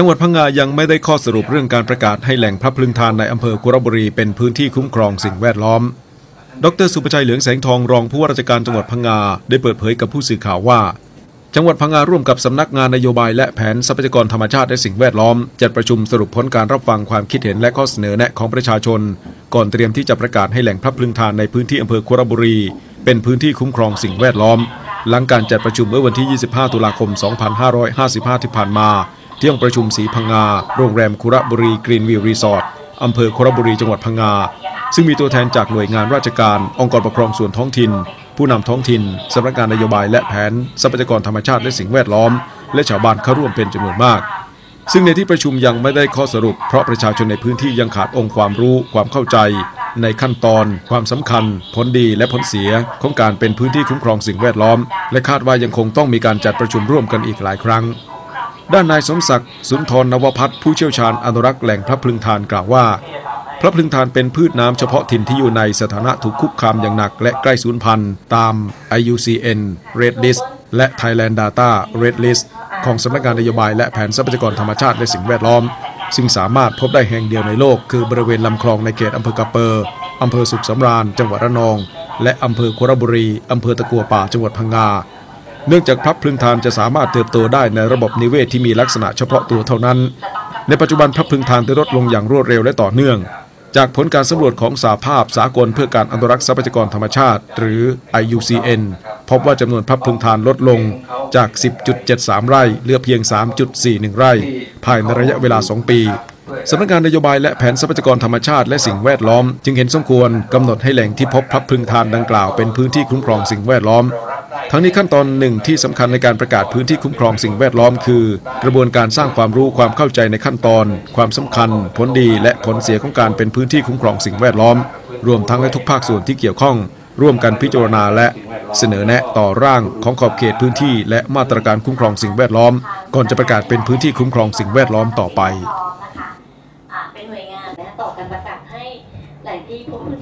จังหวัดพังงายังไม่ได้ข้อสรุปเรื่องการประกาศให้แหล่งพระพลึงทานในอำเภอกุระบุรีเป็นพื้นที่คุ้มครองสิ่งแวดล้อม ดรสุประชัยเหลืองแสงทองรองผู้ว่าราชการจังหวัดพังงาได้เปิดเผยกับผู้สื่อข่าวว่า จังหวัดพังงาร่วมกับสำนักงานนโยบายและแผนทรัพยากรธรรมชาติและสิ่งแวดล้อม จัดประชุมสรุปผลการรับฟังความคิดเห็นและข้อเสนอแนะของประชาชน ก่อนเตรียมที่จะประกาศให้แหล่งพระพลึงทานในพื้นที่อำเภอคุระบุรี เป็นพื้นที่คุ้มครองสิ่งแวดล้อม หลังการจัดประชุมเมื่อวันที่ 25 ตุลาคม 2555 ที่ผ่านมา ที่ห้องประชุมสีพังงา โรงแรมคุระบุรีกรีนวิวรีสอร์ทอำเภอคุระบุรีจังหวัดพังงา ซึ่งมีตัวแทนจากหน่วยงานราชการ องค์กรปกครองส่วนท้องถิ่น ผู้นำท้องถิ่นสำนักงานนโยบายและแผนทรัพยากรธรรมชาติและสิ่งแวดล้อม และชาวบ้านเข้าร่วมเป็นจำนวนมาก ซึ่งในที่ประชุมยังไม่ได้ข้อสรุป เพราะประชาชนในพื้นที่ยังขาดองค์ความรู้ความเข้าใจ ในขั้นตอน ความสำคัญ ผลดีและผลเสียของการเป็นพื้นที่คุ้มครองสิ่งแวดล้อม และคาดว่ายังคงต้องมีการจัดประชุมร่วมกันอีกหลายครั้ง ด้านนายสมศักดิ์สุนทรนวพัฒน์ผู้เชี่ยวชาญอนุรักษ์แหล่งพระพลึงทานกล่าวว่า พระพลึงทานเป็นพืชน้ำเฉพาะถิ่นที่อยู่ในสถานะถูกคุกคามอย่างหนักและใกล้สูญพันธุ์ตาม IUCN Red List และ Thailand Data Red List ของสำนักงานนโยบายและแผนทรัพยากรธรรมชาติและสิ่งแวดล้อม ซึ่งสามารถพบได้แห่งเดียวในโลก คือบริเวณลำคลองในเขตอำเภอกระเปอร์อำเภอสุขสำราญ จังหวัดระนอง และอำเภอคุรบุรีอำเภอตะกัวป่าจังหวัดพังงา เนื่องจากพลับพลึงทานจะสามารถเติบโตได้ในระบบนิเวศที่มีลักษณะเฉพาะตัวเท่านั้น ในปัจจุบันพลับพลึงทานได้ลดลงอย่างรวดเร็วและต่อเนื่อง จากผลการสำรวจของสาภาพสากลเพื่อการอนุรักษ์ทรัพยากรธรรมชาติ หรือ IUCN พบว่าจำนวนพลับพลึงทานลดลงจาก 10.73 ไร่เหลือเพียง 3.41 ไร่ ภายในระยะเวลา 2 ปีสำนักงานนโยบายและแผนทรัพยากรธรรมชาติและสิ่งแวดล้อม จึงเห็นสมควรกำหนดให้แหล่งที่พบพลับพึงทานดังกล่าวเป็นพื้นที่คุ้มครองสิ่งแวดล้อม ทั้งนี้ขั้นตอนหนึ่งที่สำคัญในการประกาศพื้นที่คุ้มครองสิ่งแวดล้อมคือ กระบวนการสร้างความรู้ความเข้าใจในขั้นตอน ความสำคัญ ผลดีและผลเสียของการเป็นพื้นที่คุ้มครองสิ่งแวดล้อม รวมทั้งให้ทุกภาคส่วนที่เกี่ยวข้อง ร่วมกันพิจารณาและเสนอแนะต่อร่างของขอบเขตพื้นที่ และมาตรการคุ้มครองสิ่งแวดล้อม ก่อนจะประกาศเป็นพื้นที่คุ้มครองสิ่งแวดล้อมต่อไปเป็นหน่วยงานนะต่อการประกาศให้แหล่งที่พบพืช